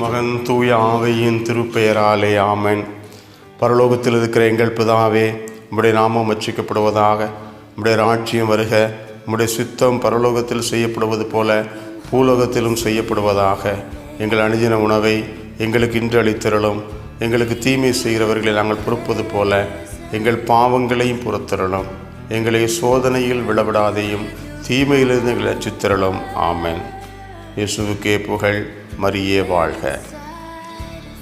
மகன் தூய ஆவையின் திருப்பெயராலே ஆமன். பரலோகத்தில் இருக்கிற எங்கள் பிதாவே உம்முடைய நாமம் வச்சிக்கப்படுவதாக உம்முடைய ராட்சியம் வருக. உம்முடைய சித்தம் பரலோகத்தில் செய்யப்படுவது போல பூலோகத்திலும் செய்யப்படுவதாக. எங்கள் அணுதின உணவை எங்களுக்கு இன்று அளித்திரளும். எங்களுக்கு தீமை செய்கிறவர்களை நாங்கள் பொறுப்பது போல எங்கள் பாவங்களையும் புறத்திரளும். எங்களை சோதனையில் விளவிடாதையும் தீமையிலிருந்து எங்களை அச்சுத்திரளும் ஆமேன். இயேசுவுக்கே புகழ் மரியே வாழ்க.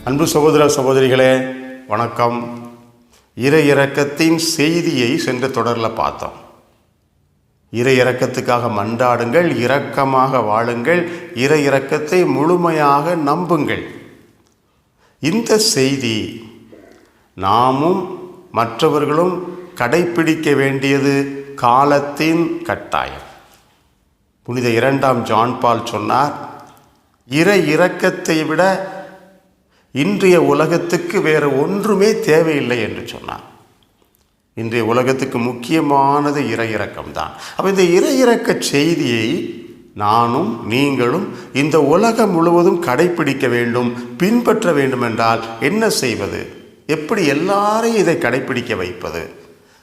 அன்பு சகோதர சகோதரிகளே வணக்கம். இறை இறக்கத்தின் செய்தியை சென்ற தொடரில் பார்த்தோம். இறை இறக்கத்துக்காக மன்றாடுங்கள் இரக்கமாக வாழுங்கள் இறை இறக்கத்தை முழுமையாக நம்புங்கள். இந்த செய்தி நாமும் மற்றவர்களும் கடைப்பிடிக்க வேண்டியது காலத்தின் கட்டாயம். புனித இரண்டாம் ஜான்பால் சொன்னார் இறை இரக்கத்தை விட இன்றைய உலகத்துக்கு வேறு ஒன்றுமே தேவையில்லை என்று சொன்னார். இன்றைய உலகத்துக்கு முக்கியமானது இறை இறக்கம்தான் அப்போ இந்த இறை இறக்க செய்தியை நானும் நீங்களும் இந்த உலகம் முழுவதும் கடைப்பிடிக்க வேண்டும் பின்பற்ற வேண்டும் என்றால் என்ன செய்வது? எப்படி எல்லாரையும் இதை கடைப்பிடிக்க வைப்பது?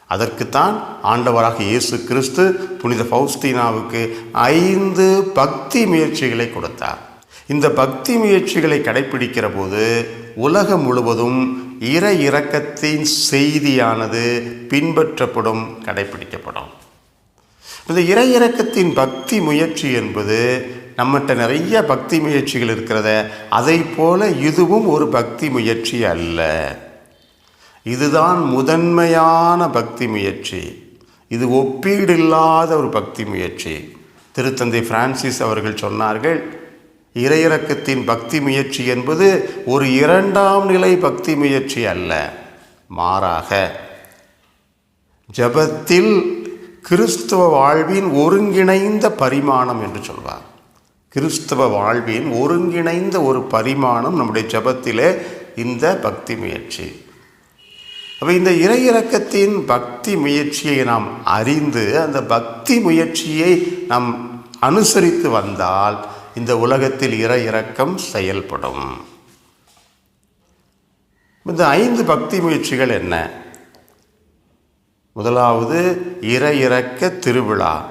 அதற்குத்தான் ஆண்டவராக இயேசு கிறிஸ்து புனித பௌஸ்தீனாவுக்கு ஐந்து பக்தி முயற்சிகளை கொடுத்தார். இந்த பக்தி முயற்சிகளை கடைப்பிடிக்கிற போது உலகம் முழுவதும் இற இறக்கத்தின் செய்தியானது பின்பற்றப்படும் கடைப்பிடிக்கப்படும். இந்த இறை இறக்கத்தின் பக்தி முயற்சி என்பது நம்மகிட்ட நிறைய பக்தி முயற்சிகள் இருக்கிறத அதை போல இதுவும் ஒரு பக்தி முயற்சி அல்ல. இதுதான் முதன்மையான பக்தி முயற்சி. இது ஒப்பீடில்லாத ஒரு பக்தி முயற்சி. திருத்தந்தை பிரான்சிஸ் அவர்கள் சொன்னார்கள் இறையிறக்கத்தின் பக்தி முயற்சி என்பது ஒரு இரண்டாம் நிலை பக்தி முயற்சி அல்ல. மாறாக ஜபத்தில் கிறிஸ்தவ வாழ்வின் ஒருங்கிணைந்த பரிமாணம் என்று சொல்வார். கிறிஸ்தவ வாழ்வின் ஒருங்கிணைந்த ஒரு பரிமாணம் நம்முடைய ஜபத்திலே இந்த பக்தி முயற்சி. அப்போ இந்த இறையிறக்கத்தின் பக்தி முயற்சியை நாம் அறிந்து அந்த பக்தி முயற்சியை நாம் அனுசரித்து வந்தால் இந்த உலகத்தில் இறையிறக்கம் செயல்படும். இந்த ஐந்து பக்தி முயற்சிகள் என்ன? முதலாவது இறை இறக்க திருவிழா.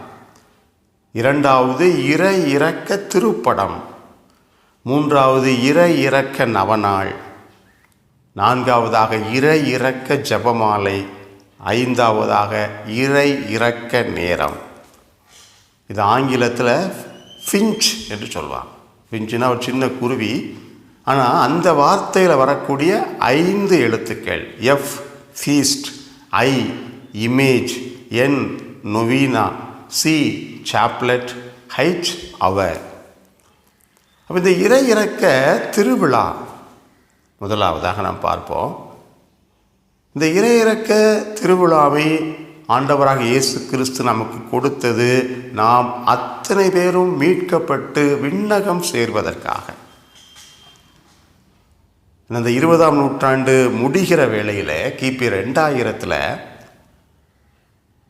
இரண்டாவது இறை இறக்க திருப்படம். மூன்றாவது இறை இறக்க நவநாள். நான்காவதாக இறை இறக்க ஜபமாலை ஐந்தாவதாக இறை இறக்க நேரம். இது ஆங்கிலத்தில் ஃபிஞ்ச் என்று சொல்லுவாங்க. ஃபிஞ்சுனா ஒரு சின்ன குருவி. ஆனால் அந்த வார்த்தையில் வரக்கூடிய ஐந்து எழுத்துக்கள் F feast I image N நொவீனா C chaplet H அவர் அப்போ இந்த இறை இறக்க திருவிழா முதலாவதாக நாம் பார்ப்போம். இந்த இறையிறக்க திருவிழாவை ஆண்டவராக இயேசு கிறிஸ்து நமக்கு கொடுத்தது நாம் அத்தனை பேரும் மீட்கப்பட்டு விண்ணகம் சேர்வதற்காக. இந்த இருபதாம் நூற்றாண்டு முடிகிற வேளையில் கிபி ரெண்டாயிரத்தில்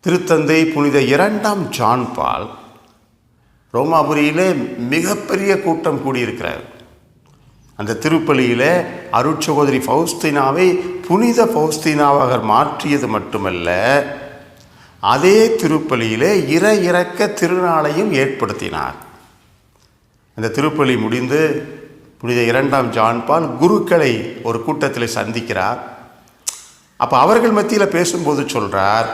திருத்தந்தை புனித இரண்டாம் ஜான் பால் ரோமாபுரியிலே மிகப்பெரிய கூட்டம் கூடியிருக்கிறார். அந்த திருப்பலியில் அருட்சகோதரி ஃபௌஸ்தினாவை புனித ஃபௌஸ்தினாவாக மாற்றியது மட்டுமல்ல அதே திருப்பலியிலே இற இறக்க திருநாளையும் ஏற்படுத்தினார். அந்த திருப்பலி முடிந்து புனித இரண்டாம் ஜான்பால் குருக்களை ஒரு கூட்டத்தில் சந்திக்கிறார். அப்போ அவர்கள் மத்தியில் பேசும்போது சொல்கிறார்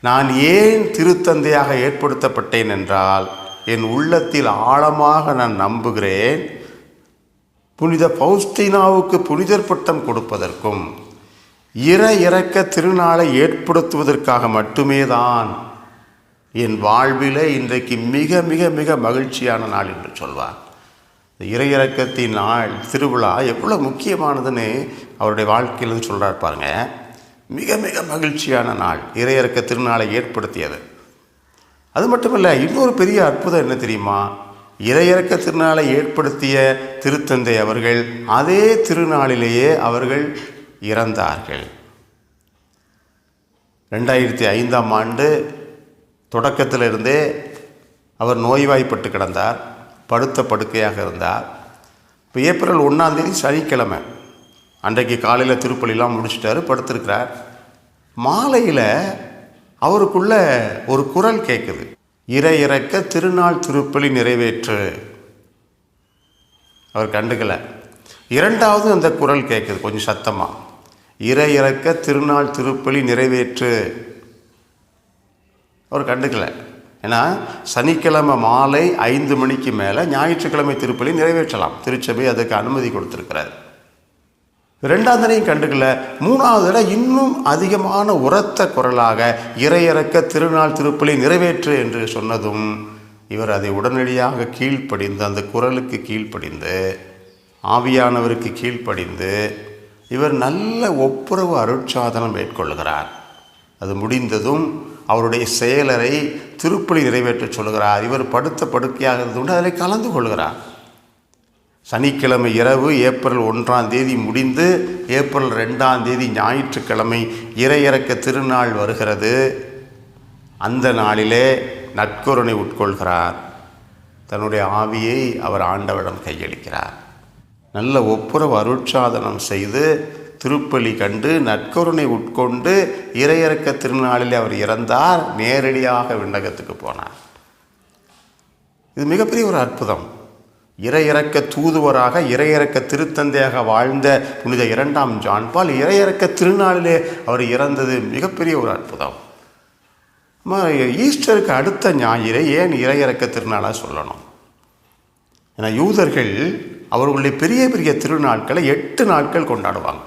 நான் ஏன் திருத்தந்தையாக ஏற்படுத்தப்பட்டேன் என்றால் என் உள்ளத்தில் ஆழமாக நான் நம்புகிறேன். புனித பௌஸ்டினாவுக்கு புனிதர் பட்டம் கொடுப்பதற்கும் இற இறக்க திருநாளை ஏற்படுத்துவதற்காக மட்டுமே தான் என் வாழ்விலே இன்றைக்கு மிக மிக மிக மகிழ்ச்சியான நாள் என்று சொல்வார். இந்த இறையிறக்கத்தின் நாள் திருவிழா எவ்வளோ முக்கியமானதுன்னு அவருடைய வாழ்க்கையில் சொல்கிறார் பாருங்க. மிக மிக மகிழ்ச்சியான நாள் இறையிறக்க திருநாளை ஏற்படுத்தியது. அது மட்டுமல்ல இன்னொரு பெரிய அற்புதம் என்ன தெரியுமா? இறையிறக்க திருநாளை ஏற்படுத்திய திருத்தந்தை அவர்கள் அதே திருநாளிலேயே அவர்கள் இறந்தார்கள். ரெண்டாயிரத்தி ஐந்தாம் ஆண்டு தொடக்கத்திலிருந்தே அவர் நோய்வாய்ப்பட்டு கிடந்தார் படுத்த படுக்கையாக இருந்தார். இப்போ ஏப்ரல் ஒன்றாந்தேதி சனிக்கிழமை. அன்றைக்கு காலையில் திருப்பலிலாம் முடிச்சிட்டாரு படுத்திருக்கிறார். மாலையில் அவருக்குள்ள ஒரு குரல் கேட்குது இறையிறக்க திருநாள் திருப்பலி நிறைவேற்று. அவர் கண்டுக்கலை. இரண்டாவது அந்த குரல் கேட்குது கொஞ்சம் சத்தமாக இறையிறக்க திருநாள் திருப்பலி நிறைவேற்று. அவர் கண்டுக்கலை. ஏன்னா சனிக்கிழமை மாலை ஐந்து மணிக்கு மேலே ஞாயிற்றுக்கிழமை திருப்பலி நிறைவேற்றலாம். திருச்சபை அதுக்கு அனுமதி கொடுத்துருக்கிறார். ரெண்டாவது தடவையும் கண்டுக்கல. மூணாவது தடவை இன்னும் அதிகமான உரத்த குரலாக இறையிறக்க திருநாள் திருப்பலி நிறைவேற்று என்று சொன்னதும் இவர் அதை உடனடியாக கீழ்ப்படிந்து அந்த குரலுக்கு கீழ்ப்படிந்து ஆவியானவருக்கு கீழ்ப்படிந்து இவர் நல்ல ஒப்புரவு அருட்சாதனம் மேற்கொள்கிறார். அது முடிந்ததும் அவருடைய செயலரை திருப்பலி நிறைவேற்றச் சொல்கிறார். இவர் படுத்த படுக்கையாக இருந்து கொண்டு அதில் கலந்து கொள்கிறார். சனிக்கிழமை இரவு ஏப்ரல் ஒன்றாம் தேதி முடிந்து ஏப்ரல் ரெண்டாம் தேதி ஞாயிற்றுக்கிழமை இறையிறக்க திருநாள் வருகிறது. அந்த நாளிலே நற்கருணை உட்கொள்கிறார். தன்னுடைய ஆவியை அவர் ஆண்டவரிடம் கையளிக்கிறார். நல்ல ஒப்புரவு அருட்சாதனம் செய்து திருப்பலி கண்டு நற்கருணை உட்கொண்டு இறையிறக்க திருநாளில் அவர் இறந்தார் நேரடியாக விண்ணகத்துக்கு போனார். இது மிகப்பெரிய ஒரு அற்புதம். இறையிறக்க தூதுவராக இறையிறக்க திருத்தந்தையாக வாழ்ந்த புனித இரண்டாம் ஜான்பால் இறையிறக்க திருநாளிலே அவர் இறந்தது மிகப்பெரிய ஒரு அற்புதம். ஈஸ்டருக்கு அடுத்த ஞாயிறை ஏன் இறையிறக்க திருநாளாக சொல்லணும்? ஏன்னா யூதர்கள் அவர்களுடைய பெரிய பெரிய திருநாட்களை எட்டு நாட்கள் கொண்டாடுவாங்க.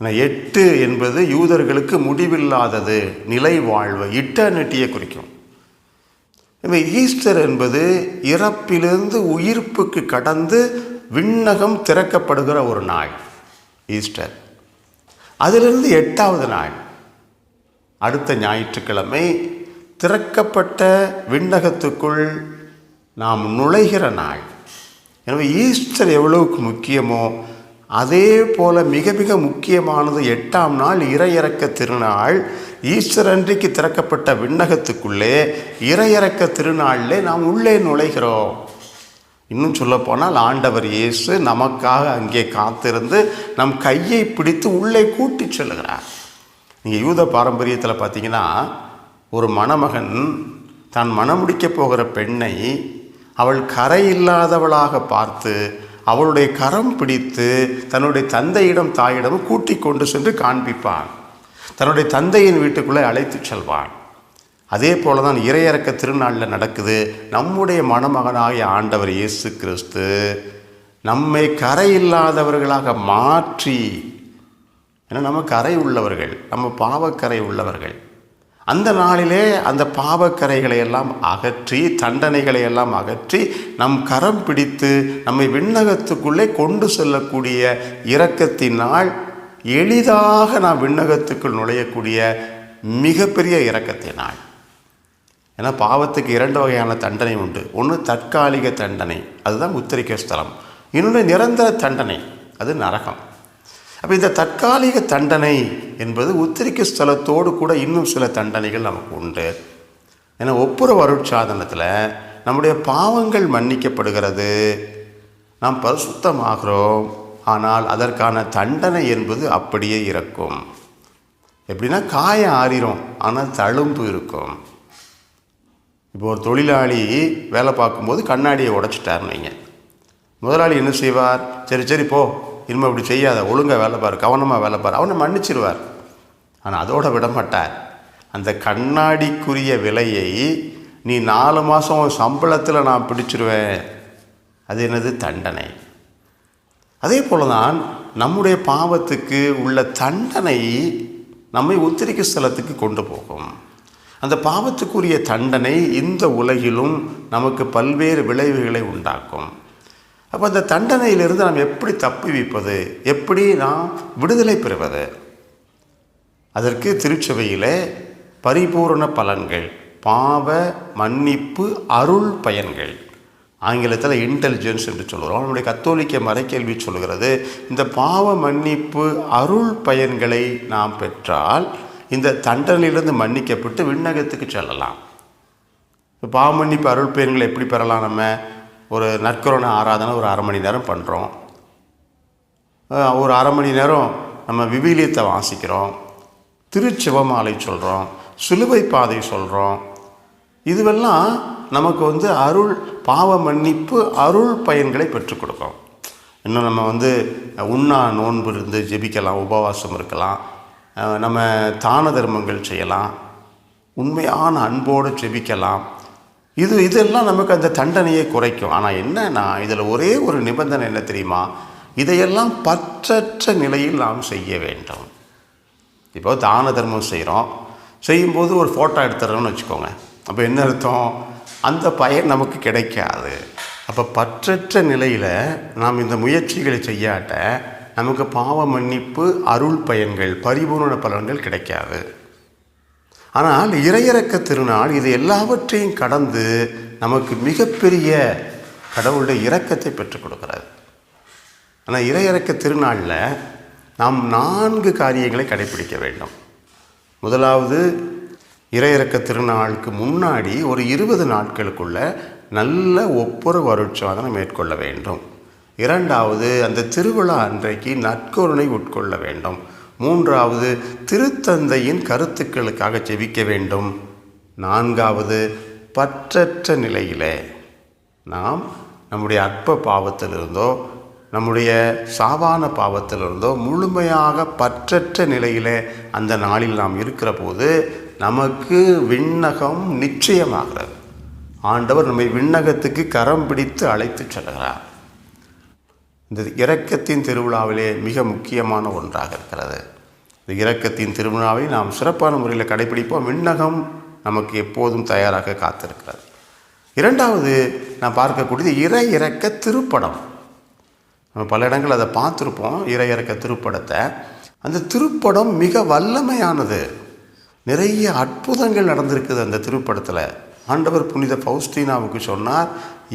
ஏன்னா எட்டு என்பது யூதர்களுக்கு முடிவில்லாதது நிலை வாழ்வு இட்டர்னிட்டியை குறிக்கும். எனவே ஈஸ்டர் என்பது இறப்பிலிருந்து உயிர்ப்புக்கு கடந்து விண்ணகம் திறக்கப்படுகிற ஒரு நாள் ஈஸ்டர். அதிலிருந்து எட்டாவது நாள் அடுத்த ஞாயிற்றுக்கிழமை திறக்கப்பட்ட விண்ணகத்துக்குள் நாம் நுழைகிற நாள். எனவே ஈஸ்டர் எவ்வளவுக்கு முக்கியமோ அதே போல மிக மிக முக்கியமானது எட்டாம் நாள் இறையிறக்க திருநாள். ஈஸ்டர் அன்றைக்கு திறக்கப்பட்ட விண்ணகத்துக்குள்ளே இறையிறக்க திருநாளிலே நாம் உள்ளே நுழைகிறோம். இன்னும் சொல்லப்போனால் ஆண்டவர் இயேசு நமக்காக அங்கே காத்திருந்து நம் கையை பிடித்து உள்ளே கூட்டிச் செல்கிறார் நீங்கள் யூத பாரம்பரியத்தில் பார்த்தீங்கன்னா ஒரு மணமகன் தான் மணமுடிக்கப் போகிற பெண்ணை அவள் கரை இல்லாதவளாக பார்த்து அவளுடைய கரம் பிடித்து தன்னுடைய தந்தையிடம் தாயிடம் கூட்டி கொண்டு சென்று காண்பிப்பான். தன்னுடைய தந்தையின் வீட்டுக்குள்ளே அழைத்துச் செல்வான். அதே போல தான் இறையறக்க திருநாளில் நடக்குது. நம்முடைய மணமகனாகிய ஆண்டவர் இயேசு கிறிஸ்து நம்மை கரை இல்லாதவர்களாக மாற்றி ஏன்னா நம்ம கரை உள்ளவர்கள் நம்ம பாவக்கரை உள்ளவர்கள். அந்த நாளிலே அந்த பாவக்கரைகளை எல்லாம் அகற்றி தண்டனைகளை எல்லாம் அகற்றி நம் கரம் பிடித்து நம்மை விண்ணகத்துக்குள்ளே கொண்டு செல்லக்கூடிய இரக்கத்தின் நாள் எளிதாக நாம் விண்ணகத்துக்குள் நுழையக்கூடிய மிகப்பெரிய இறக்கத்தை நாள். ஏன்னா பாவத்துக்கு இரண்டு வகையான தண்டனை உண்டு. ஒன்று தற்காலிக தண்டனை. அதுதான் உத்தரிக்க ஸ்தலம். இன்னொன்று நிரந்தர தண்டனை. அது நரகம். அப்போ இந்த தற்காலிக தண்டனை என்பது உத்தரிக்க ஸ்தலத்தோடு கூட இன்னும் சில தண்டனைகள் நமக்கு உண்டு. ஏன்னா ஒப்புரவு அருட்சாதனத்தில் நம்முடைய பாவங்கள் மன்னிக்கப்படுகிறது. நாம் பரிசுத்தமாகிறோம். ஆனால் அதற்கான தண்டனை என்பது அப்படியே இருக்கும். எப்படின்னா காயம் ஆறிரும் ஆனால் தழும்பு இருக்கும். இப்போ ஒரு தொழிலாளி வேலை பார்க்கும்போது கண்ணாடியை உடைச்சிட்டாருன்னு வைங்க. முதலாளி என்ன செய்வார்? சரி சரி போ. இனிமேல் இப்படி செய்யாத ஒழுங்காக வேலை பார் கவனமாக வேலை பார். அவனை மன்னிச்சிருவார். ஆனால் அதோட விட மாட்டார். அந்த கண்ணாடிக்குரிய விலையை நீ நாலு மாதம் சம்பளத்தில் நான் பிடிச்சிருவேன். அது என்னது? தண்டனை. அதே போல தான் நம்முடைய பாவத்துக்கு உள்ள தண்டனை நம்மை உத்திரிக்க ஸ்தலத்துக்கு கொண்டு போகும். அந்த பாவத்துக்குரிய தண்டனை இந்த உலகிலும் நமக்கு பல்வேறு விளைவுகளை உண்டாக்கும். அப்போ அந்த தண்டனையிலிருந்து நாம் எப்படி தப்புவிப்பது எப்படி நாம் விடுதலை பெறுவது? அதற்கு திருச்சபையில் பரிபூரண பலன்கள் பாவ மன்னிப்பு அருள் பயன்கள். ஆங்கிலத்தில் இன்டெலிஜென்ஸ் என்று சொல்கிறோம் நம்முடைய கத்தோலிக்க மறைக்கேள்வி சொல்கிறது இந்த பாவ மன்னிப்பு அருள் பயன்களை நாம் பெற்றால் இந்த தண்டனையிலிருந்து மன்னிக்கப்பட்டு விண்ணகத்துக்கு செல்லலாம். இப்போ பாவ மன்னிப்பு அருள் பயன்களை எப்படி பெறலாம் நம்ம? ஒரு நற்கருணை ஆராதனை ஒரு அரை மணி நேரம் பண்ணுறோம் ஒரு அரை மணி நேரம் நம்ம விவிலியத்தை வாசிக்கிறோம். திருச்சிவமாலை சொல்கிறோம் சிலுவை பாதை சொல்கிறோம் இதுவெல்லாம் நமக்கு வந்து அருள் பாவ மன்னிப்பு அருள் பயன்களை பெற்றுக் கொடுக்கும். இன்னும் நம்ம வந்து உண்ணா நோன்பு இருந்து ஜெபிக்கலாம் உபவாசம் இருக்கலாம் நம்ம தான தர்மங்கள் செய்யலாம் உண்மையான அன்போடு ஜெபிக்கலாம். இது இதெல்லாம் நமக்கு அந்த தண்டனையை குறைக்கும். ஆனால் என்னன்னா இதில் ஒரே ஒரு நிபந்தனை என்ன தெரியுமா? இதையெல்லாம் பற்றற்ற நிலையில் நாம் செய்ய வேண்டும். இப்போ தான தர்மம் செய்கிறோம் செய்யும்போது ஒரு ஃபோட்டோ எடுத்துறோம்னு வச்சுக்கோங்க. அப்போ என்ன அர்த்தம்? அந்த பயன் நமக்கு கிடைக்காது. அப்போ பற்றற்ற நிலையில் நாம் இந்த முயற்சிகளை செய்யாட்ட நமக்கு பாவ மன்னிப்பு அருள் பயன்கள் பரிபூர்ண பலன்கள் கிடைக்காது. ஆனால் இறையிறக்க திருநாள் இது எல்லாவற்றையும் கடந்து நமக்கு மிகப்பெரிய கடவுளுடைய இரக்கத்தை பெற்றுக் கொடுக்கிறது. ஆனால் இறையிறக்க திருநாளில் நாம் நான்கு காரியங்களை கடைபிடிக்க வேண்டும். முதலாவது இறையிறக்க திருநாளுக்கு முன்னாடி ஒரு இருபது நாட்களுக்குள்ள நல்ல ஒப்புரவு அருட்சாதனை மேற்கொள்ள வேண்டும். இரண்டாவது அந்த திருவிழா அன்றைக்கு நற்கருணை உட்கொள்ள வேண்டும். மூன்றாவது திருத்தந்தையின் கருத்துக்களுக்காக ஜெபிக்க வேண்டும். நான்காவது பற்றற்ற நிலையிலே நாம் நம்முடைய அற்ப பாவத்திலிருந்தோ நம்முடைய சாவான பாவத்திலிருந்தோ முழுமையாக பற்றற்ற நிலையிலே அந்த நாளில் நாம் இருக்கிற போது நமக்கு விண்ணகம் நிச்சயமாகிறது. ஆண்டவர் நம்மை விண்ணகத்துக்கு கரம் பிடித்து அழைத்து செல்கிறார். இந்த இரக்கத்தின் திருவிழாவிலே மிக முக்கியமான ஒன்றாக இருக்கிறது. இந்த இரக்கத்தின் திருவிழாவை நாம் சிறப்பான முறையில் கடைபிடிப்போம். விண்ணகம் நமக்கு எப்போதும் தயாராக காத்திருக்கிறது. இரண்டாவது நான் பார்க்கக்கூடியது இறை இறக்க திருப்படம். நம்ம பல இடங்கள் அதை பார்த்துருப்போம். இறை இறக்க திருப்படத்தை. அந்த திருப்படம் மிக வல்லமையானது. நிறைய அற்புதங்கள் நடந்திருக்குது அந்த திருப்படத்தில். ஆண்டவர் புனித பௌஸ்தீனாவுக்கு சொன்னார்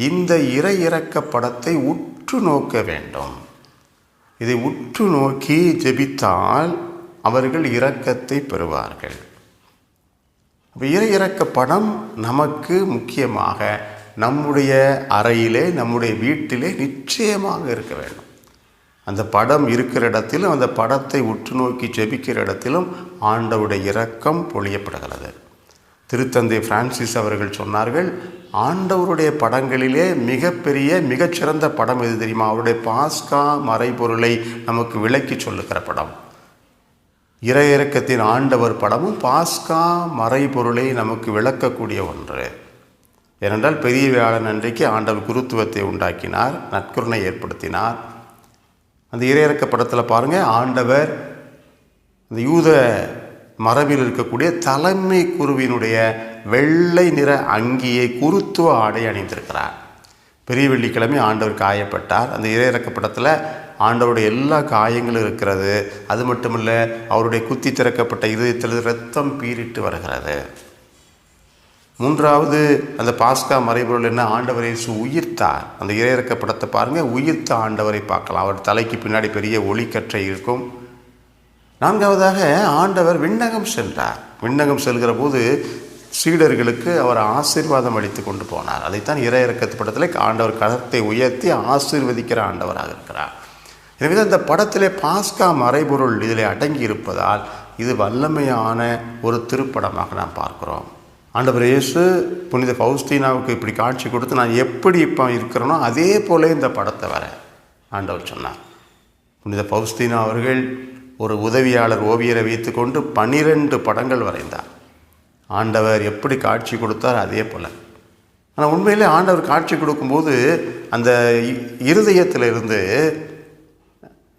இந்த இறை இறக்க படத்தை உற்று நோக்க வேண்டும். இதை உற்று நோக்கி ஜெபித்தால் அவர்கள் இரக்கத்தை பெறுவார்கள். அப்ப இறை இறக்க படம் நமக்கு முக்கியமாக நம்முடைய அறையிலே நம்முடைய வீட்டிலே நிச்சயமாக இருக்க வேண்டும். அந்த படம் இருக்கிற இடத்திலும் அந்த படத்தை உற்று நோக்கி ஜெபிக்கிற இடத்திலும் ஆண்டவுடைய இரக்கம் பொழியப்படுகிறது திருத்தந்தை பிரான்சிஸ் அவர்கள் சொன்னார்கள் ஆண்டவருடைய படங்களிலே மிகப்பெரிய மிகச்சிறந்த படம் எது தெரியுமா? அவருடைய பாஸ்கா மறைபொருளை நமக்கு விளக்கி சொல்லுகிற படம். இறையிறக்கத்தின் ஆண்டவர் படமும் பாஸ்கா மறைபொருளை நமக்கு விளக்கக்கூடிய ஒன்று. ஏனென்றால் பெரிய வியாழன் அன்றைக்கு ஆண்டவர் குருத்துவத்தை உண்டாக்கினார் நற்கருணை ஏற்படுத்தினார். அந்த இறையிறக்க படத்தில் பாருங்கள் ஆண்டவர் இந்த யூத மரபில் இருக்கக்கூடிய தலைமை குருவினுடைய வெள்ளை நிற அங்கியை குருத்துவ ஆடை அணிந்திருக்கிறார். பெரிய வெள்ளிக்கிழமை ஆண்டவர் காயப்பட்டார். அந்த இறையிறக்க படத்தில் ஆண்டவருடைய எல்லா காயங்களும் இருக்கிறது. அது மட்டும் இல்லை அவருடைய குத்தி திறக்கப்பட்ட இதயத்தில் ரத்தம் பீறிட்டு வருகிறது. மூன்றாவது அந்த பாஸ்கா மறைபொருள் என்ன? ஆண்டவர் இயேசு உயிர்த்தார். அந்த இறையிறக்க படத்தை பாருங்கள் உயிர்த்த ஆண்டவரை பார்க்கலாம். அவர் தலைக்கு பின்னாடி பெரிய ஒளிக்கற்றை இருக்கும். நான்காவதாக ஆண்டவர் விண்ணகம் சென்றார். விண்ணகம் செல்கிற போது சீடர்களுக்கு அவர் ஆசீர்வாதம் அளித்து கொண்டு போனார். அதைத்தான் இறையிறக்கத்து படத்தில் ஆண்டவர் கரத்தை உயர்த்தி ஆசீர்வதிக்கிற ஆண்டவராக இருக்கிறார். எனவே அந்த படத்திலே பாஸ்கா மறைபொருள் இதில் அடங்கி இருப்பதால் இது வல்லமையான ஒரு திருப்படமாக நாம் பார்க்கிறோம். ஆண்டவர் இயேசு புனித பௌஸ்தீனாவுக்கு இப்படி காட்சி கொடுத்து நான் எப்படி இப்போ இருக்கிறேனோ அதே போல இந்த படத்தை வர ஆண்டவர் சொன்னார். புனித பௌஸ்தீனா அவர்கள் ஒரு உதவியாளர் ஓவியரை வைத்துக்கொண்டு பன்னிரெண்டு படங்கள் வரைந்தார். ஆண்டவர் எப்படி காட்சி கொடுத்தார் அதே போல். ஆனால் உண்மையிலே ஆண்டவர் காட்சி கொடுக்கும்போது அந்த இருதயத்தில் இருதயத்திலிருந்து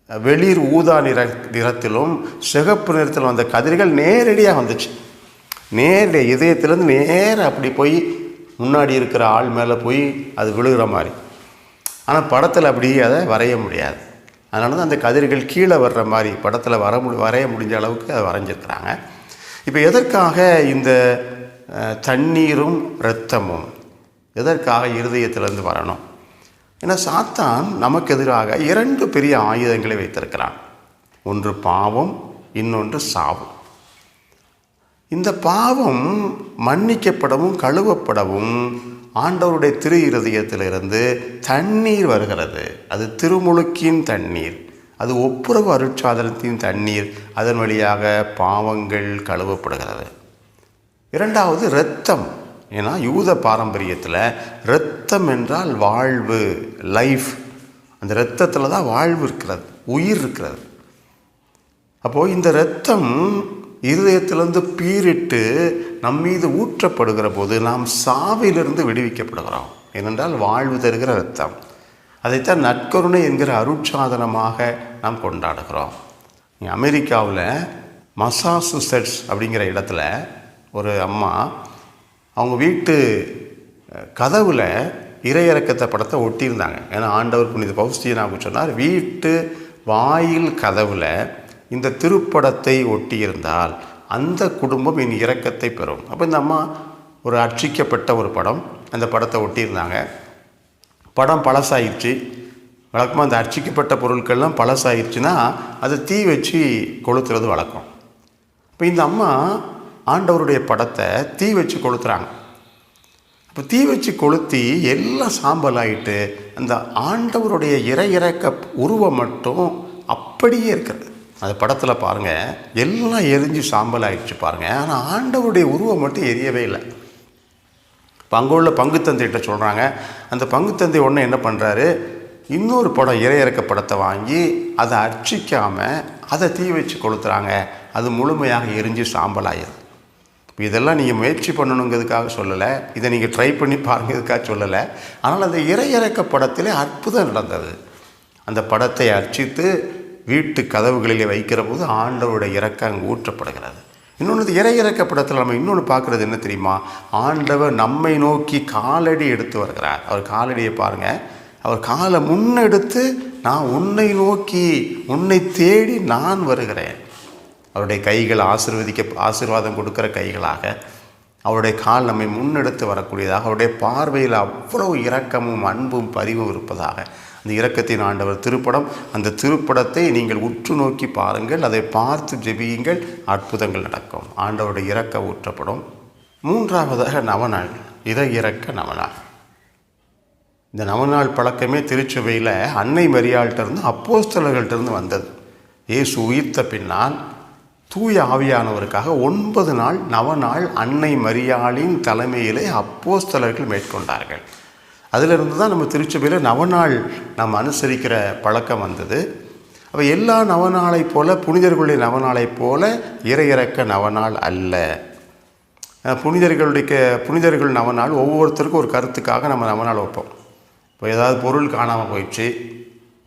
வெளிர் ஊதா நிற நிறத்திலும் சிகப்பு நிறத்திலும் வந்த கதிர்கள் நேரடியாக வந்துச்சு. நேரில் இதயத்துலேருந்து நேராக அப்படி போய் முன்னாடி இருக்கிற ஆள் மேலே போய் அது விழுகிற மாதிரி. ஆனால் படத்தில் அப்படி அதை வரைய முடியாது. அதனால தான் அந்த கதிர்கள் கீழே வர்ற மாதிரி படத்தில் வர முடி வரைய முடிஞ்ச அளவுக்கு அதை வரைஞ்சிருக்கிறாங்க. இப்போ எதற்காக இந்த தண்ணீரும் இரத்தமும் எதற்காக இருதயத்திலேருந்து வரணும்? ஏன்னா சாத்தான் நமக்கு எதிராக இரண்டு பெரிய ஆயுதங்களை வைத்திருக்கிறான். ஒன்று பாவம் இன்னொன்று சாவு. இந்த பாவம் மன்னிக்கப்படவும் கழுவப்படவும் ஆண்டவருடைய திரு இருதயத்திலிருந்து தண்ணீர் வருகிறது. அது திருமுழுக்கின் தண்ணீர். அது ஒப்புரவு அருட்சாதனத்தின் தண்ணீர். அதன் வழியாக பாவங்கள் கழுவப்படுகிறது. இரண்டாவது இரத்தம். ஏன்னா யூத பாரம்பரியத்தில் இரத்தம் என்றால் வாழ்வு லைஃப். அந்த இரத்தத்தில் தான் வாழ்வு இருக்கிறது உயிர் இருக்கிறது. அப்போது இந்த இரத்தம் இருதயத்திலிருந்து பீரிட்டு நம் மீது ஊற்றப்படுகிற போது நாம் சாவிலிருந்து விடுவிக்கப்படுகிறோம். ஏனென்றால் வாழ்வு தருகிற ரத்தம் அதைத்தான் நற்கருணை என்கிற அருட்சாதனமாக நாம் கொண்டாடுகிறோம். அமெரிக்காவில் மசாசுசெட்ஸ் அப்படிங்கிற இடத்துல ஒரு அம்மா அவங்க வீட்டு கதவில் இறையிறக்கத்தை படத்தை ஒட்டியிருந்தாங்க. ஏன்னா ஆண்டவர் புனித பௌஸ்தியனாக சொன்னார் வீட்டு வாயில் கதவில் இந்த திருப்படத்தை ஒட்டியிருந்தால் அந்த குடும்பம் என் இறக்கத்தை பெறும். அப்போ இந்த அம்மா ஒரு அர்ச்சிக்கப்பட்ட ஒரு படம். அந்த படத்தை ஒட்டியிருந்தாங்க. படம் பழசாயிடுச்சு. வழக்கமாக அந்த அர்ச்சிக்கப்பட்ட பொருட்கள்லாம் பழசாயிடுச்சுன்னா அதை தீ வச்சு கொளுத்துறது வழக்கம். இப்போ இந்த அம்மா ஆண்டவருடைய படத்தை தீ வச்சு கொளுத்துறாங்க. இப்போ தீ வச்சு கொளுத்தி எல்லாம் சாம்பல் ஆகிட்டு அந்த ஆண்டவருடைய இறை இறக்க உருவம் மட்டும் அப்படியே இருக்கிறது. அந்த படத்தில் பாருங்கள் எல்லாம் எரிஞ்சு சாம்பல் ஆகிடுச்சு பாருங்கள் ஆனால் ஆண்டவருடைய உருவம் மட்டும் எரியவே இல்லை. இப்போ அங்கே உள்ள பங்குத்தந்தைகிட்ட சொல்கிறாங்க அந்த பங்குத்தந்தை ஒன்று என்ன பண்ணுறாரு இன்னொரு படம் இறையிறக்க படத்தை வாங்கி அதை அர்ச்சிக்காமல் அதை தீ வச்சு கொளுத்துறாங்க. அது முழுமையாக எரிஞ்சு சாம்பல் ஆயிடுது. இப்போ இதெல்லாம் நீங்கள் முயற்சி பண்ணணுங்கிறதுக்காக சொல்லலை. இதை நீங்கள் ட்ரை பண்ணி பாருங்கிறதுக்காக சொல்லலை. ஆனால் அந்த இறையிறக்க படத்திலே அற்புதம் நடந்தது. அந்த படத்தை அர்ச்சித்து வீட்டு கதவுகளிலே வைக்கிற போது ஆண்டவருடைய இறக்கம் அங்கே ஊற்றப்படுகிறது. இன்னொன்று இறை இறக்க படத்தில் நம்ம இன்னொன்று பார்க்குறது என்ன தெரியுமா? ஆண்டவர் நம்மை நோக்கி காலடி எடுத்து வருகிறார். அவர் காலடியை பாருங்கள் அவர் காலை முன்னெடுத்து நான் உன்னை நோக்கி உன்னை தேடி நான் வருகிறேன். அவருடைய கைகள் ஆசிர்வதிக்க ஆசீர்வாதம் கொடுக்குற கைகளாக அவருடைய கால் நம்மை முன்னெடுத்து வரக்கூடியதாக அவருடைய பார்வையில் அவ்வளவு இரக்கமும் அன்பும் பரிவும் இருப்பதாக அந்த இரக்கத்தின் ஆண்டவர் திருப்படம். அந்த திருப்படத்தை நீங்கள் உற்று நோக்கி பாருங்கள். அதை பார்த்து ஜெபியுங்கள். அற்புதங்கள் நடக்கும். ஆண்டவருடைய இறக்க ஊற்றப்படும். மூன்றாவதாக நவநாள். இதை இறக்க நவநாள். இந்த நவநாள் பழக்கமே திருச்சபையில் அன்னை மரியாள்கிட்டருந்து அப்போஸ்தலர்கள்ட்டிருந்து வந்தது. இயேசு உயிர்த்த பின்னால் தூய ஆவியானவருக்காக ஒன்பது நாள் நவநாள் அன்னை மரியாளின் தலைமையிலே அப்போஸ்தலர்கள் மேற்கொண்டார்கள். அதிலிருந்து தான் நம்ம திருச்சபையில் நவநாள் நாம் அனுசரிக்கிற பழக்கம் வந்தது. அப்போ எல்லா நவநாளைப் போல் புனிதர்களுடைய நவநாளைப் போல இறையிறக்க நவநாள் அல்ல. புனிதர்களுடைய புனிதர்கள் நவநாள் ஒவ்வொருத்தருக்கும் ஒரு கருத்துக்காக நம்ம நவநாள் வைப்போம். இப்போ ஏதாவது பொருள் காணாமல் போயிடுச்சு.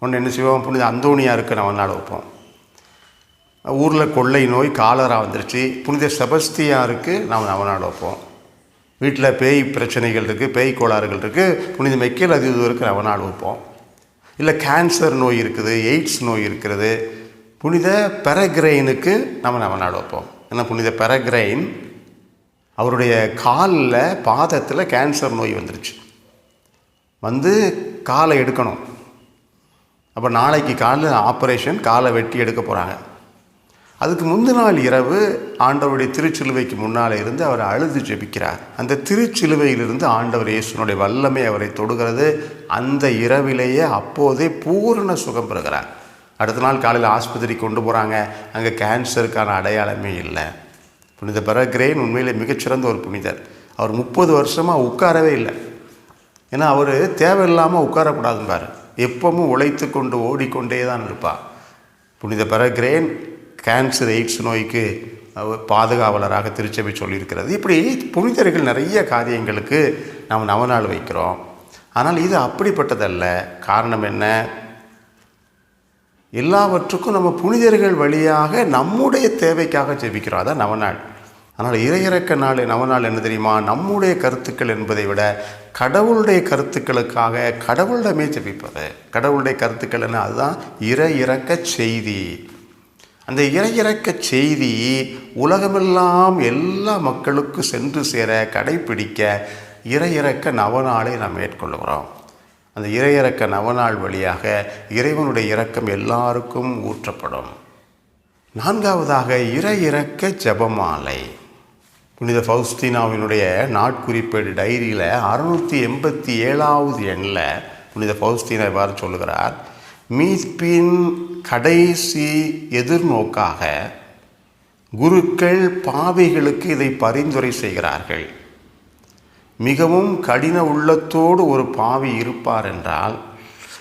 ஒன்று என்ன செய்வோம்? புனித அந்தோனியாருக்கு நவநாள் வைப்போம். ஊரில் கொள்ளை நோய் காலரா வந்துருச்சு. புனித செபஸ்தியாருக்கு நாம் நவநாள் வைப்போம். வீட்டில் பேய் பிரச்சனைகள் இருக்குது பேய் கோளாறுகள் இருக்குது புனித மெக்கேல் அதிதூருக்கு அவனால் வைப்போம். இல்லை கேன்சர் நோய் இருக்குது எய்ட்ஸ் நோய் இருக்கிறது புனித பெரகிரைனுக்கு நம்ம நவநாள் வைப்போம். ஏன்னா புனித பெரகிரைன் அவருடைய காலில் பாதத்தில் கேன்சர் நோய் வந்துருச்சு. வந்து காலை எடுக்கணும். அப்போ நாளைக்கு காலையில் ஆப்ரேஷன் காலை வெட்டி எடுக்க போகிறாங்க அதுக்கு முந்தின நாள் இரவு ஆண்டவருடைய திருச்சிலுவைக்கு முன்னால் இருந்து அவர் அழுது ஜெபிக்கிறார். அந்த திருச்சிலுவையிலிருந்து ஆண்டவர் இயேசுனுடைய வல்லமை அவரை தொடுகிறது. அந்த இரவிலேயே அப்போதே பூரண சுகம் பெறுகிறார். அடுத்த நாள் காலையில் ஆஸ்பத்திரி கொண்டு போகிறாங்க அங்கே கேன்சருக்கான அடையாளமே இல்லை. புனித பெறகிரேன் உண்மையிலே மிகச்சிறந்த ஒரு புனிதர். அவர் முப்பது வருஷமாக உட்காரவே இல்லை. ஏன்னா அவர் தேவையில்லாமல் உட்காரக்கூடாதும்பார். எப்பவும் உழைத்து கொண்டு ஓடிக்கொண்டே தான் இருப்பார். புனித பெறகிரேன் கேன்சர் எய்ட்ஸ் நோய்க்கு பாதுகாவலராக திருச்சபை சொல்லியிருக்கிறது. இப்படி புனிதர்கள் நிறைய காரியங்களுக்கு நாம் நவநாள் வைக்கிறோம். ஆனால் இது அப்படிப்பட்டதல்ல. காரணம் என்ன? எல்லாவற்றுக்கும் நம்ம புனிதர்கள் வழியாக நம்முடைய தேவைக்காக ஜெபிக்கிறோம். அதான் நவநாள். ஆனால் இறையிறக்க நாள் நவநாள் என்ன தெரியுமா? நம்முடைய கருத்துக்கள் என்பதை விட கடவுளுடைய கருத்துக்களுக்காக கடவுளிடமே ஜெபிப்பது. கடவுளுடைய கருத்துக்கள் என்ன? அதுதான் இறை இறக்க செய்தி. அந்த இறையிறக்க செய்தி உலகமெல்லாம் எல்லா மக்களுக்கும் சென்று சேர கடைபிடிக்க இறையிறக்க நவநாளை நாம் மேற்கொள்கிறோம் அந்த இறையிறக்க நவநாள் வழியாக இறைவனுடைய இரக்கம் எல்லாருக்கும் ஊற்றப்படும். நான்காவதாக இறையிறக்க ஜபமாலை. புனித ஃபவுஸ்தீனாவினுடைய நாட்குறிப்பேடு டைரியில் அறுநூற்றி எண்பத்தி ஏழாவது எண்ணில் புனித ஃபவுஸ்தீனா இவ்வாறு சொல்லுகிறார் மீட்பின் கடைசி எதிர்நோக்காக குருக்கள் பாவிகளுக்கு இதை பரிந்துரை செய்கிறார்கள். மிகவும் கடின உள்ளத்தோடு ஒரு பாவி இருப்பார் என்றால்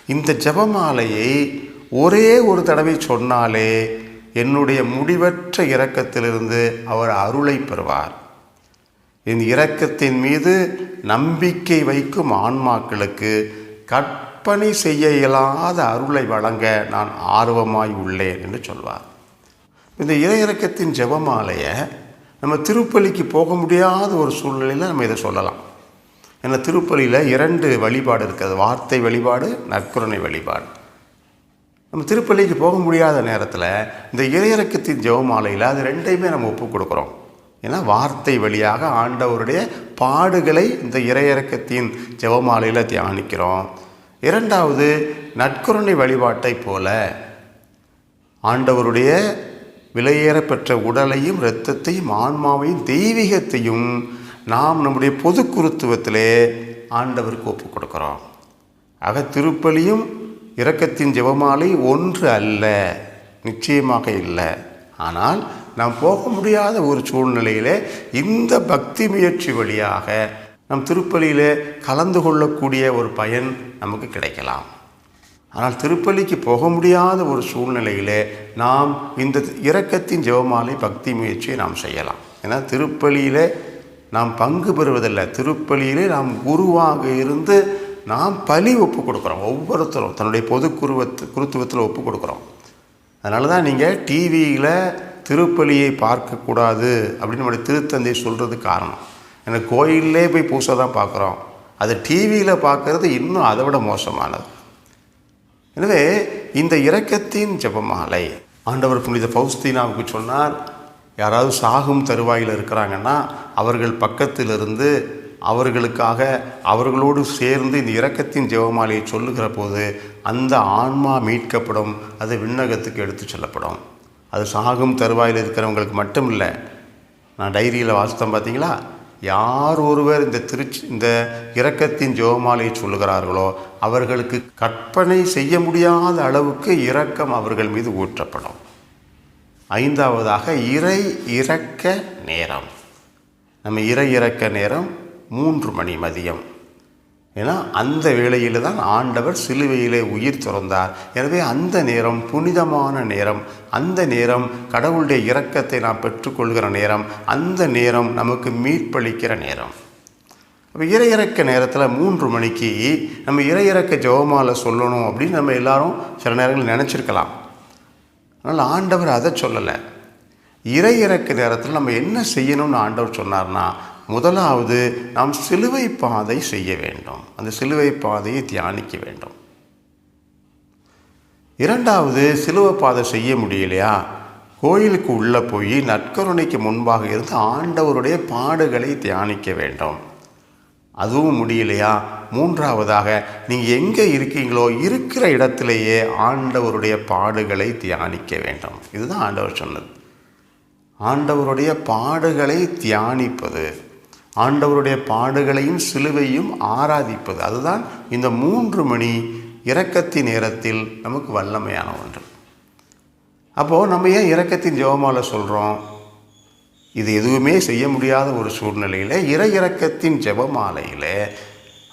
இந்த ஜெபமாலையை ஒரே ஒரு தடவை சொன்னாலே என்னுடைய முடிவற்ற இரக்கத்திலிருந்து அவர் அருளை பெறுவார். இந்த இரக்கத்தின் மீது நம்பிக்கை வைக்கும் ஆன்மாக்களுக்கு கட் கற்பனை செய்ய இயலாத அருளை வழங்க நான் ஆர்வமாய் உள்ளேன் என்று சொல்வார். இந்த இறையிறக்கத்தின் ஜெபமாலையை நம்ம திருப்பலிக்கு போக முடியாத ஒரு சூழ்நிலையில் நம்ம இதை சொல்லலாம். ஏன்னா திருப்பலியில் இரண்டு வழிபாடு இருக்குது. வார்த்தை வழிபாடு நற்குரணை வழிபாடு. நம்ம திருப்பலிக்கு போக முடியாத நேரத்தில் இந்த இறையிறக்கத்தின் ஜெபமாலையில் அது ரெண்டையுமே நம்ம ஒப்பு கொடுக்குறோம். ஏன்னா வார்த்தை வழியாக ஆண்டவருடைய பாடுகளை இந்த இறையிறக்கத்தின் ஜெபமாலையில் தியானிக்கிறோம். இரண்டாவது நற்குரணை வழிபாட்டைப் போல ஆண்டவருடைய விலையேற பெற்ற உடலையும் இரத்தத்தையும் ஆன்மாவையும் தெய்வீகத்தையும் நாம் நம்முடைய பொது குருத்துவத்திலே ஆண்டவருக்கு ஒப்புக் கொடுக்குறோம். ஆக திருப்பலியும் இரக்கத்தின் ஜெபமாலை ஒன்று அல்ல நிச்சயமாக இல்லை. ஆனால் நாம் போக முடியாத ஒரு சூழ்நிலையிலே இந்த பக்தி முயற்சி வழியாக நம் திருப்பலியில் கலந்து கொள்ளக்கூடிய ஒரு பயன் நமக்கு கிடைக்கலாம். ஆனால் திருப்பலிக்கு போக முடியாத ஒரு சூழ்நிலையில் நாம் இந்த இரக்கத்தின் ஜெபமாலை பக்தி முயற்சியை நாம் செய்யலாம். ஏன்னா திருப்பலியில் நாம் பங்கு பெறுவதில்லை. திருப்பலியிலே நாம் குருவாக இருந்து நாம் பலி ஒப்பு கொடுக்குறோம். ஒவ்வொருத்தரும் தன்னுடைய பொது குருவத்து குருத்துவத்தில் ஒப்பு கொடுக்குறோம். அதனால தான் நீங்கள் டிவியில் திருப்பலியை பார்க்கக்கூடாது அப்படின்னு நம்முடைய திருத்தந்தை சொல்கிறது காரணம். ஏன்னா கோயிலே போய் பூசை தான் பார்க்குறோம். அது டிவியில் பார்க்குறது இன்னும் அதை விட மோசமானது. எனவே இந்த இரக்கத்தின் ஜபமாலை ஆண்டவர் புனித பௌஸ்தீனாவுக்கு சொன்னார் யாராவது சாகும் தருவாயில் இருக்கிறாங்கன்னா அவர்கள் பக்கத்திலிருந்து அவர்களுக்காக அவர்களோடு சேர்ந்து இந்த இரக்கத்தின் ஜெபமாலையை சொல்லுகிற போது அந்த ஆன்மா மீட்கப்படும். அது விண்ணகத்துக்கு எடுத்து செல்லப்படும். அது சாகும் தருவாயில் இருக்கிறவங்களுக்கு மட்டும் இல்லை நான் டைரியில் வாசித்தேன் பார்த்தீங்களா? யார் ஒருவர் இந்த திருச்சி இந்த இரக்கத்தின் ஜெபமாலையை சொல்லுகிறார்களோ அவர்களுக்கு கற்பனை செய்ய முடியாத அளவுக்கு இரக்கம் அவர்கள் மீது ஊற்றப்படும். ஐந்தாவதாக இறை இறக்க நேரம். நம்ம இறை இறக்க நேரம் மூன்று மணி மதியம். ஏன்னா அந்த வேளையில் தான் ஆண்டவர் சிலுவையிலே உயிர் துறந்தார். எனவே அந்த நேரம் புனிதமான நேரம். அந்த நேரம் கடவுளுடைய இரக்கத்தை நாம் பெற்றுக்கொள்கிற நேரம். அந்த நேரம் நமக்கு மீட்பளிக்கிற நேரம். இப்போ இறையிறக்க நேரத்தில் மூன்று மணிக்கு நம்ம இறையிறக்க ஜெபமாலை சொல்லணும் அப்படின்னு நம்ம எல்லாரும் சில நேரங்களில் நினச்சிருக்கலாம். அதனால் ஆண்டவர் அதை சொல்லலை. இறையிறக்க நேரத்தில் நம்ம என்ன செய்யணும்னு ஆண்டவர் சொன்னார்னா முதலாவது நாம் சிலுவை பாதை செய்ய வேண்டும். அந்த சிலுவை பாதையை தியானிக்க வேண்டும். இரண்டாவது சிலுவை பாதை செய்ய முடியலையா? கோயிலுக்கு உள்ளே போய் நற்கருணைக்கு முன்பாக இருந்து ஆண்டவருடைய பாடுகளை தியானிக்க வேண்டும். அதுவும் முடியலையா? மூன்றாவதாக நீங்கள் எங்கே இருக்கீங்களோ இருக்கிற இடத்திலேயே ஆண்டவருடைய பாடுகளை தியானிக்க வேண்டும். இதுதான் ஆண்டவர் சொன்னது. ஆண்டவருடைய பாடுகளை தியானிப்பது. ஆண்டவருடைய பாடுகளையும் சிலுவையும் ஆராதிப்பது. அதுதான் இந்த மூன்று மணி இரக்கத்தின் நேரத்தில் நமக்கு வல்லமையான ஒன்று. அப்போது நம்ம ஏன் இரக்கத்தின் ஜெபமால சொல்கிறோம் இது எதுவுமே செய்ய முடியாத ஒரு சூழ்நிலையில் இற இறக்கத்தின் ஜெபமாலையில்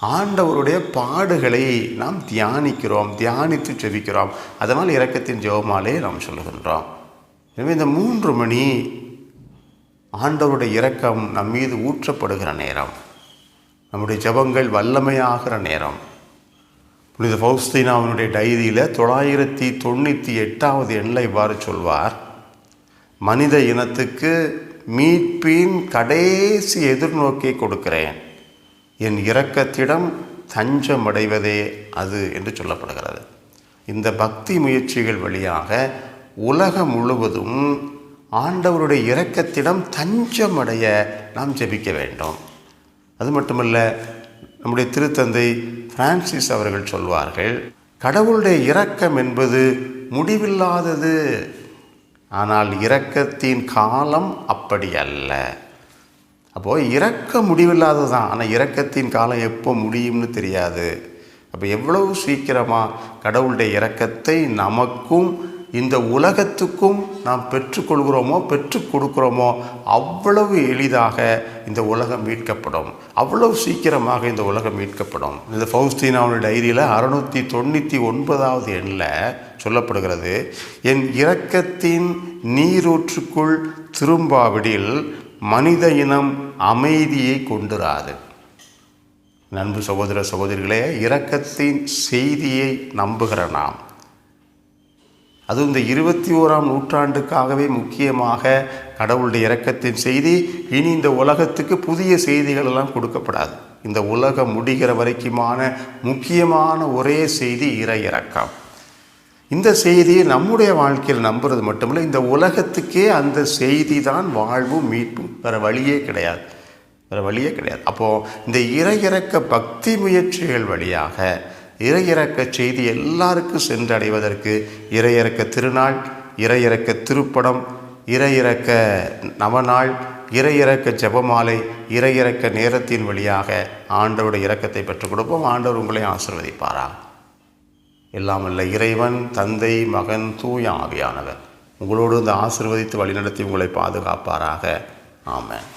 ஆண்டவருடைய பாடுகளை நாம் தியானிக்கிறோம் தியானித்து செவிக்கிறோம் அதனால் இறக்கத்தின் ஜெபமாலையை நாம் சொல்லுகின்றோம். எனவே இந்த மூன்று மணி ஆண்டவருடைய இரக்கம் நம் மீது ஊற்றப்படுகிற நேரம். நம்முடைய ஜெபங்கள் வல்லமையாகிற நேரம். புனித ஃபௌஸ்தீனாவினுடைய டைரியில் தொள்ளாயிரத்தி தொண்ணூற்றி எட்டாவது எண்ணில் இவ்வாறு சொல்வார். மனித இனத்துக்கு மீட்பின் கடைசி எதிர்நோக்கை கொடுக்கிறேன். என் இரக்கத்திடம் தஞ்சமடைவதே அது என்று சொல்லப்படுகிறது. இந்த பக்தி முயற்சிகள் வழியாக உலகம் முழுவதும் ஆண்டவருடைய இரக்கத்திடம் தஞ்சமடைய நாம் ஜெபிக்க வேண்டும். அது மட்டுமல்ல நம்முடைய திருத்தந்தை பிரான்சிஸ் அவர்கள் சொல்வார்கள் கடவுளுடைய இரக்கம் என்பது முடிவில்லாதது. ஆனால் இரக்கத்தின் காலம் அப்படி அல்ல. அப்போது இறக்க முடிவில்லாதது தான் ஆனால் இறக்கத்தின் காலம் எப்போ முடியும்னு தெரியாது. அப்போ எவ்வளவு சீக்கிரமாக கடவுளுடைய இறக்கத்தை நமக்கும் இந்த உலகத்துக்கும் நாம் பெற்றுக்கொள்கிறோமோ பெற்றுக் கொடுக்குறோமோ அவ்வளவு எளிதாக இந்த உலகம் மீட்கப்படும். அவ்வளவு சீக்கிரமாக இந்த உலகம் மீட்கப்படும். இந்த ஃபவுஸ்தீனாவுடைய டைரியில் அறுநூற்றி தொண்ணூற்றி ஒன்பதாவது எண்ணில் சொல்லப்படுகிறது என் இரக்கத்தின் நீரூற்றுக்குள் திரும்பாவிடில் மனித இனம் அமைதியை கொண்டுராது நண்பு சகோதர சகோதரிகளே இரக்கத்தின் செய்தியை நம்புகிற நாம் அதுவும் இந்த இருபத்தி ஓராம் நூற்றாண்டுக்காகவே முக்கியமாக கடவுளுடைய இறக்கத்தின் செய்தி இனி இந்த உலகத்துக்கு புதிய செய்திகள் எல்லாம் கொடுக்கப்படாது. இந்த உலகம் முடிகிற வரைக்குமான முக்கியமான ஒரே செய்தி இறை இறக்கம் இந்த செய்தியை நம்முடைய வாழ்க்கையில் நம்புறது மட்டுமில்லை இந்த உலகத்துக்கே அந்த செய்தி தான் வாழ்வும் மீட்பும். வேறு வழியே கிடையாது. வேறு வழியே கிடையாது. அப்போது இந்த இறையிறக்க பக்தி முயற்சிகள் வழியாக இறையிறக்க செய்தி எல்லாருக்கும் சென்றடைவதற்கு இறையிறக்க திருநாள் இறையிறக்க திருப்படம் இறையிறக்க நவநாள் இறையிறக்க ஜெபமாலை இறையிறக்க நேரத்தின் வழியாக ஆண்டவருடைய இரக்கத்தை பெற்றுக் கொடுப்போம். ஆண்டவர் உங்களை ஆசிர்வதிப்பாரா எல்லாம் அல்ல இறைவன் தந்தை மகன் தூய ஆவியானவர். உங்களோடு இந்த ஆசிர்வதித்து வழிநடத்தி உங்களை பாதுகாப்பாராக. ஆமாம்